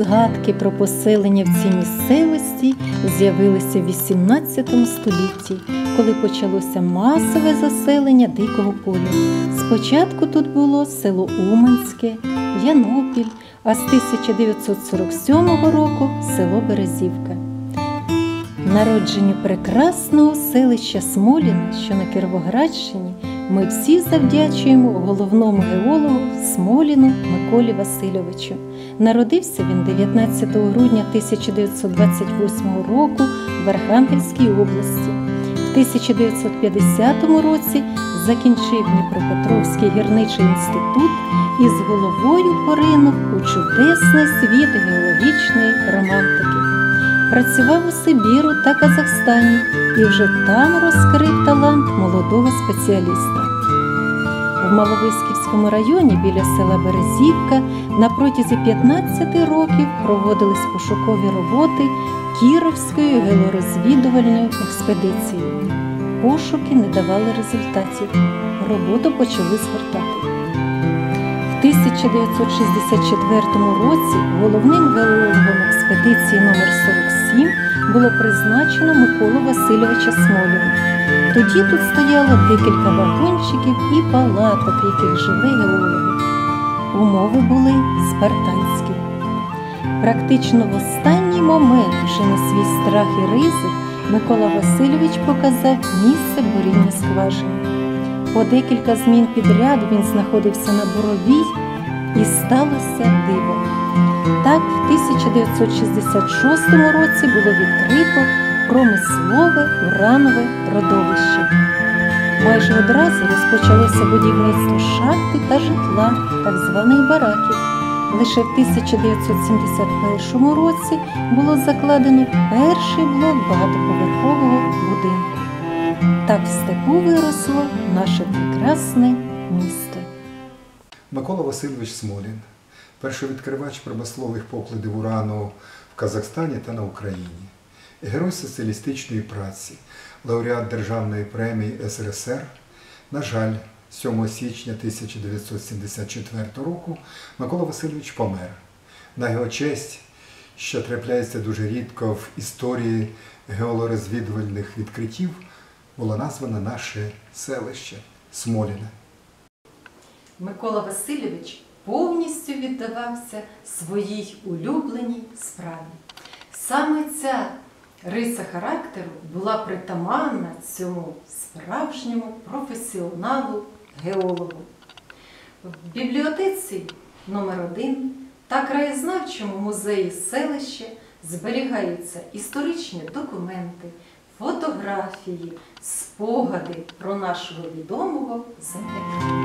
згадки про поселення в цій місцевості з'явилися в XVIII столітті, коли почалося масове заселення дикого поля. Спочатку тут було село Уманське, Янопіль, а з 1947 року село Березівка. Народженню прекрасного селища Смоліна, що на Кіровоградщині, ми всі завдячуємо головному геологу Смоліну Миколі Васильовичу. Народився він 19 грудня 1928 року в Архангельській області. В 1950 році закінчив Дніпропетровський гірничий інститут і з головою поринув у чудесний світ геологічної романтики. Працював у Сибіру та Казахстані і вже там розкрив талант молодого спеціаліста. В Маловиськівському районі біля села Березівка на протязі 15 років проводились пошукові роботи Кіровською геолорозвідувальною експедицією. Пошуки не давали результатів. Роботу почали згортати. В 1964 році головним геологом експедиції номер 47 було призначено Миколу Васильовича Смоліна. Тоді тут стояло декілька вагончиків і палаток, в яких жили геологи. Умови були спартанські. Практично в останній момент, вже на свій страх і ризик, Микола Васильович показав місце буріння скважини. По декілька змін підряд він знаходився на буровій і сталося диво. Так, в 1966 році було відкрито промислове уранове родовище. Майже одразу розпочалося будівництво шахти та житла, так званих бараків. Лише в 1971 році було закладено перший блок багатоповерхового будинку. Так в степу виросло наше прекрасне місто. Микола Васильович Смолін, першовідкривач промислових покладів урану в Казахстані та на Україні, герой соціалістичної праці, лауреат Державної премії СРСР. На жаль, 7 січня 1974 року Микола Васильович помер. На його честь, що трапляється дуже рідко в історії геолорозвідувальних відкриттів, було названо наше селище Смоліне. Микола Васильович повністю віддавався своїй улюбленій справі. Саме ця риса характеру була притаманна цьому справжньому професіоналу геологу. В бібліотеці номер 1 та краєзнавчому музеї селища зберігаються історичні документи, фотографії, спогади про нашого відомого земляка.